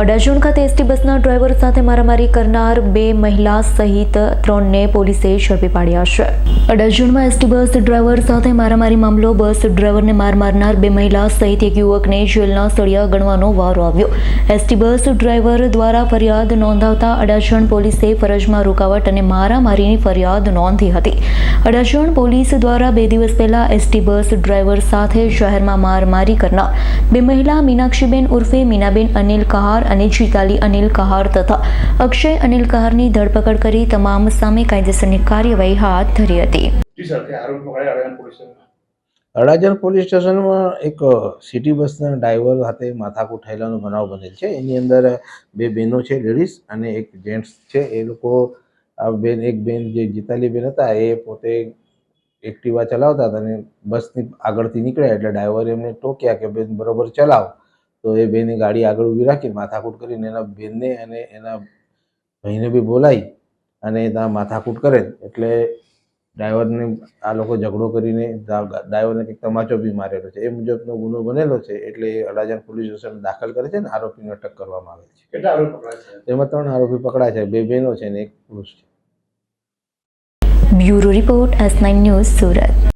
અડાજણ ખાતે એસટી બસના ડ્રાઈવર સાથે મારામારી કરનાર બે મહિલા સહિત ત્રણને પોલીસે ઝડપી પાડ્યા છે. અડાજણમાં એસટી બસ ડ્રાઈવર સાથે મારામારી મામલો, બસ ડ્રાઈવરને માર મારનાર બે મહિલા સહિત એક યુવકને જેલના સળિયા ગણવાનો વારો આવ્યો. એસટી બસ ડ્રાઈવર દ્વારા ફરિયાદ નોંધાવતા અડાજણ પોલીસે ફરજમાં રોકાવટ અને મારામારીની ફરિયાદ નોંધી હતી. અડાજણ પોલીસ દ્વારા બે દિવસ પહેલા એસટી બસ ડ્રાઈવર સાથે શહેરમાં મારમારી કરનાર બે મહિલા મીનાક્ષીબેન ઉર્ફે મીનાબેન અનિલ કહાર અને જીતાલી અનિલ કહાર તથા અક્ષય અનિલ કહારની ધરપકડ કરી તમામ સામે કાયદેસરની કાર્યવાહી હાથ ધરી હતી. અડાજણ પોલીસ સ્ટેશનમાં એક સિટી બસના ડ્રાઈવર સાથે માથાકૂટ થયેલાનો બનાવ બનેલ છે. એની અંદર બે બહેનો છે લેડીઝ અને એક જેન્ટ્સ છે. એ લોકો આ બેન એક બેન જે જીતાલી બેન હતા એ પોતે એક્ટિવા ચલાવતા હતા અને બસની આગળથી નીકળ્યા એટલે ડ્રાઈવરે એમને ટોક્યા કે બેન બરોબર ચલાવ. તો એ બેને ગાડી આગળ ઊભી રાખી માથાકૂટ કરીને એના બેનને અને એના ભાઈને બી બોલાવી અને ત્યાં માથાકૂટ કરે. એટલે ડ્રાઈવરને આ લોકો ઝઘડો કરીને ડ્રાઈવરને કંઈક તમાચો બી મારેલો છે. એ મુજબનો ગુનો બનેલો છે એટલે એ અડાજણ પોલીસ સ્ટેશન દાખલ કરે છે ને આરોપીને અટક કરવામાં આવે છે. કેટલા આરોપી પકડાયા છે? તેમાં ત્રણ આરોપી પકડાય છે. બે બહેનો છે ને એક પુરુષ છે. Bureau report S nine news Surat.